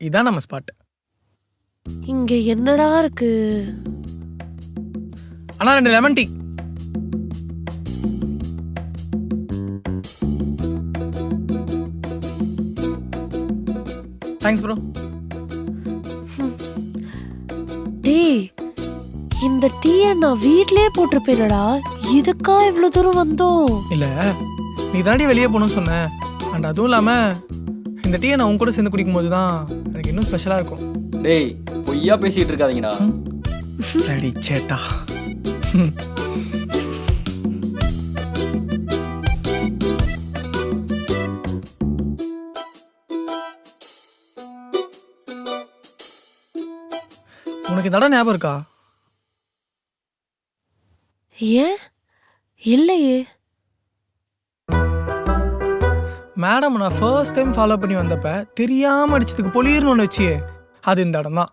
இதான் நம்ம ஸ்பாட் இங்க என்னடா இருக்கு? அண்ணா ரெண்டு லெமன் டீ தேங்க்ஸ் ப்ரோ டேய் இந்த டீயை நான் வீட்லயே போட்டிருப்பேனடா. இதுக்கா இவ்வளவு தூரம் வந்தோம்? இல்லை நீ தாண்டி வெளியே போகணும்னு சொன்ன. அண்ட் அதுவும் இல்லாமல் இந்த டீயை நான் உன் கூட சேர்ந்து குடிக்கும்போது தான் எனக்கு இன்னும் ஸ்பெஷலாக இருக்கும். டேய் பொய்யா பேசிட்டு இருக்காதீங்கடா. அடி சேட்டா. உனக்கு இந்த இடம் ஞாபகம் இருக்கா? ஏன்? இல்லையே. மேடம் நான் ஃபர்ஸ்ட் டைம் ஃபாலோ பண்ணி வந்தப்ப தெரியாம அடிச்சதுக்கு பொலிர்னு ஒன்று வச்சியே. அது இந்த இடம் தான்.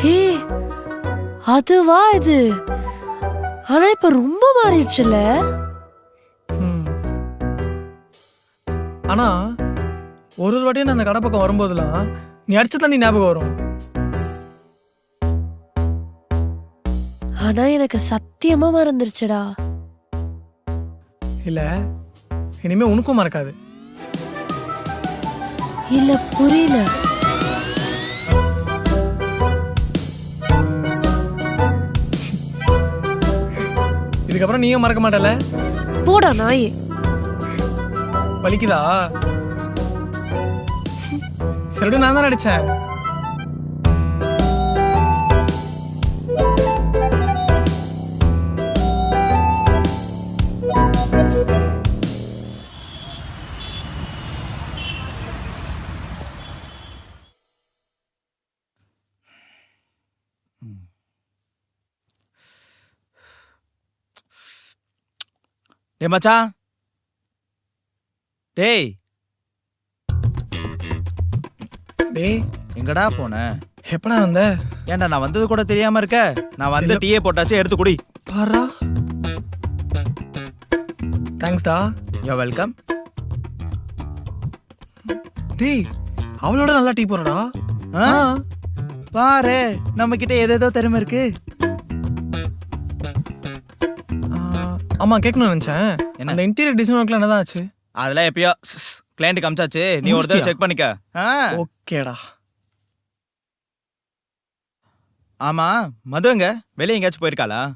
ஹே அதுவா இது? ஆனா இப்ப ரொம்ப மாறிடுச்சுல ஆனா ஒரு ஒரு வாட்டியும் நான் அந்த கடை பக்கம் வரும்போதெல்லாம் நீ அடிச்ச தண்ணி ஞாபகம் வரும். ஆனா எனக்கு சத்தியமா மறந்துருச்சுடா. இல்ல இனிமே உனக்கும் மறக்காது. இல்ல புரியல. இதுக்கப்புறம் நீயும் மறக்க மாட்டல? போடா நாயே. வலிக்குதா? சரிடு நான் தான் அடிச்சேன் டேய் மச்சான் டேய். டேய் எங்கடா போன? எப்படா வந்த? ஏன்டா நான் வந்தது கூட தெரியாம இருக்க? நான் வந்து. டீயே போட்டாச்சு எடுத்து குடி. பாரா. தேங்க்ஸ்டா யோ வெல்கம் டேய் அவளோட நல்லா டீ போறடா ஆ. பாரு நம்ம கிட்ட ஏதேதோ திறமை இருக்கு. ஆமா கேட்கணும்னு நினைச்சேன்? அந்த இன்டீரியர் டிசைன் ஒர்க்ல என்னதான் ஆச்சு? அதெல்லாம் எப்பயோ கிளைண்ட் காமிச்சாச்சு. நீ ஒரு தடவை? செக் பண்ணிக்க. ஆ. ஓகேடா. ஆமா மது எங்க வெளியே எங்கேயாச்சும் போயிருக்காளா?